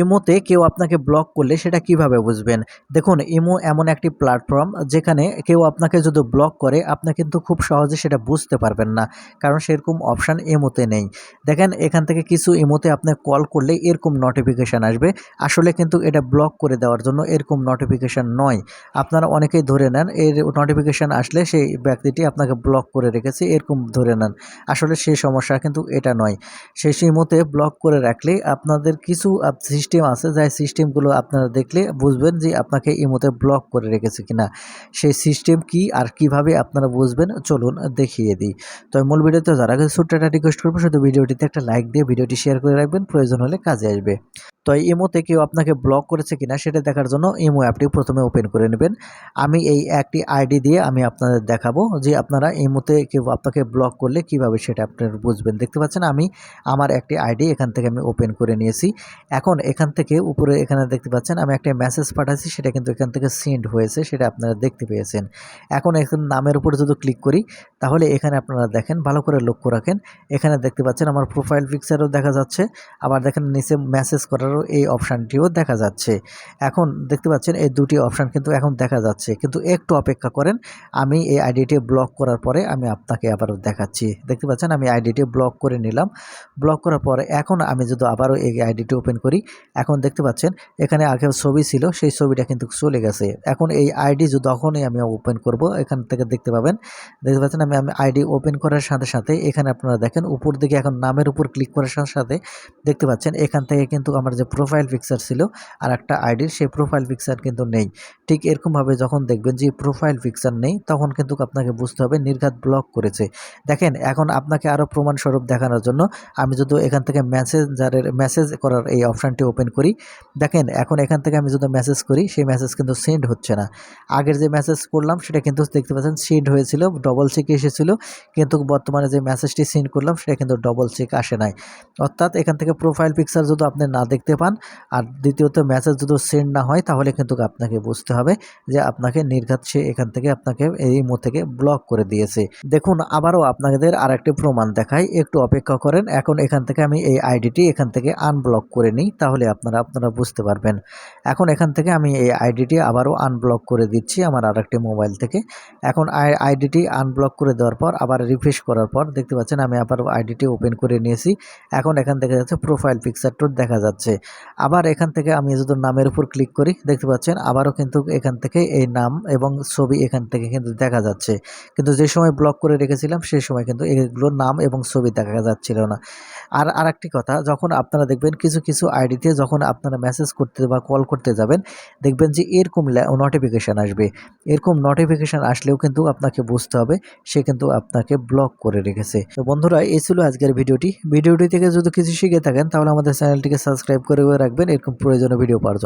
ইমোতে কেউ আপনাকে ব্লক করলে সেটা কীভাবে বুঝবেন? দেখুন, ইমো এমন একটি প্ল্যাটফর্ম যেখানে কেউ আপনাকে যদি ব্লক করে, আপনি কিন্তু খুব সহজে সেটা বুঝতে পারবেন না, কারণ সেরকম অপশান ইমোতে নেই। দেখেন, এখান থেকে কিছু ইমোতে আপনি কল করলে এরকম নোটিফিকেশান আসবে। আসলে কিন্তু এটা ব্লক করে দেওয়ার জন্য এরকম নোটিফিকেশান নয়। আপনারা অনেকেই ধরে নেন, এর নোটিফিকেশান আসলে সেই ব্যক্তিটি আপনাকে ব্লক করে রেখেছে, এরকম ধরে নেন। আসলে সেই সমস্যা কিন্তু এটা নয়। সেই ইমোতে ব্লক করে রাখলে আপনাদের কিছু সিস্টেম আছে যাই সিস্টেমগুলো আপনারা দেখলে বুঝবেন যে আপনাকে ইমোতে ব্লক করে রেখেছে কিনা। সেই সিস্টেম কি আর কীভাবে আপনারা বুঝবেন? চলুন দেখিয়ে দিই। তো মূল ভিডিওতে যারা আগে ছোট্ট রিকোয়েস্ট করব, শুধু ভিডিওটিতে একটা লাইক দিয়ে ভিডিওটি শেয়ার করে রাখবেন, প্রয়োজন হলে কাজে আসবে। তো এই ইমোতে কেউ আপনাকে ব্লক করেছে কিনা সেটা দেখার জন্য ইমো অ্যাপটি প্রথমে ওপেন করে নেবেন। আমি এই একটি আইডি দিয়ে আমি আপনাদের দেখাবো যে আপনারা ইমোতে কেউ আপনাকে ব্লক করলে কীভাবে সেটা আপনারা বুঝবেন। দেখতে পাচ্ছেন আমি আমার একটি আইডি এখান থেকে আমি ওপেন করে নিয়েছি। এখন এখান থেকে উপরে এখানে দেখতে পাচ্ছেন, আমি একটা মেসেজ পাঠাচ্ছি, সেটা কিন্তু এখান থেকে সেন্ড হয়েছে, সেটা আপনারা দেখতে পেয়েছেন। এখন এখন নামের উপরে যদি ক্লিক করি, তাহলে এখানে আপনারা দেখেন, ভালো করে লক্ষ্য রাখেন, এখানে দেখতে পাচ্ছেন আমার প্রোফাইল পিকচারও দেখা যাচ্ছে, আবার দেখেন নিচে মেসেজ করারও এই অপশানটিও দেখা যাচ্ছে। এখন দেখতে পাচ্ছেন, এই দুটি অপশান কিন্তু এখন দেখা যাচ্ছে, কিন্তু একটু অপেক্ষা করেন, আমি এই আইডিটি ব্লক করার পরে আমি আপনাকে আবারও দেখাচ্ছি। দেখতে পাচ্ছেন, আমি আইডিটি ব্লক করে নিলাম ব্লক করার পরে এখন আমি যদি আবারও এই আইডিটি ওপেন করি এখন দেখতে পাচ্ছেন, এখানে আগে ছবি ছিল, সেই ছবিটা কিন্তু চলে গেছে। এখন এই আইডি যখনই আমি ওপেন করব, এখান থেকে দেখতে পাবেন। দেখতে পাচ্ছেন, আমি আমি আইডি ওপেন করার সাথে সাথে এখানে আপনারা দেখেন, উপর দিকে এখন নামের উপর ক্লিক করার সাথে সাথে দেখতে পাচ্ছেন, এখান থেকে কিন্তু আমার যে প্রোফাইল পিকচার ছিল আর একটা আইডির সেই প্রোফাইল পিকচার কিন্তু নেই। ঠিক এরকমভাবে যখন দেখবেন যে প্রোফাইল পিকচার নেই, তখন কিন্তু আপনাকে বুঝতে হবে, নির্ঘাত ব্লক করেছে। দেখেন, এখন আপনাকে আরও প্রমাণস্বরূপ দেখানোর জন্য আমি যদি এখান থেকে মেসেঞ্জারের মেসেজ করার এই অপশানটি ওপেন করি। দেখেন, এখন এখান থেকে আমি যদি মেসেজ করি, সেই মেসেজ কিন্তু সেন্ড হচ্ছে না। আগের যে মেসেজ করলাম, সেটা কিন্তু দেখতে পাচ্ছেন সেন্ড হয়েছিল ডবল চেক এসেছিল, কিন্তু বর্তমানে যে মেসেজটি সেন্ড করলাম, সেটা কিন্তু ডবল চেক আসে নাই। অর্থাৎ এখান থেকে প্রোফাইল পিকচার যদি আপনি না দেখতে পান, আর দ্বিতীয়ত মেসেজ যদি সেন্ড না হয়, তাহলে কিন্তু আপনাকে বুঝতে হবে যে আপনাকে নির্ঘাত সে এখান থেকে আপনাকে এই মো থেকে ব্লক করে দিয়েছে। দেখুন, আবারও আপনাদের আরেকটি প্রমাণ দেখাই। একটু অপেক্ষা করেন, এখন এখান থেকে আমি এই আইডিটি এখান থেকে আনব্লক করে নিই, তাহলে আপনারা আপনারা বুঝতে পারবেন। এখন এখান থেকে আমি এই আইডিটি আবারও আনব্লক করে দিচ্ছি আমার আর একটি মোবাইল থেকে। এখন আইডিটি আনব্লক করে দেওয়ার পর, আবার রিফ্রেশ করার পর, দেখতে পাচ্ছেন আমি আবার আইডিটি ওপেন করে নিয়েছি। এখন এখান থেকে যাচ্ছে প্রোফাইল পিকচারটা দেখা যাচ্ছে। আবার এখান থেকে আমি যদি নামের উপর ক্লিক করি, দেখতে পাচ্ছেন আবারও কিন্তু এখান থেকে এই নাম এবং ছবি এখান থেকে কিন্তু দেখা যাচ্ছে। কিন্তু যে সময় ব্লক করে রেখেছিলাম, সেই সময় কিন্তু এগুলোর নাম এবং ছবি দেখা যাচ্ছিল না। আর আরেকটি কথা, যখন আপনারা দেখবেন কিছু কিছু আইডিতে যখন আপনারা মেসেজ করতে বা কল করতে যাবেন, দেখবেন যে এরকম নোটিফিকেশান আসবে। এরকম নোটিফিকেশান আসলেও কিন্তু আপনাকে বুঝতে হবে, সে কিন্তু আপনাকে ব্লক করে রেখেছে। তো বন্ধুরা, এই ছিল আজকের ভিডিওটি। ভিডিওটি থেকে যদি কিছু শিখে থাকেন, তাহলে আমাদের চ্যানেলটিকে সাবস্ক্রাইব করে রাখবেন। এরকম প্রয়োজনীয় ভিডিও পাওয়ার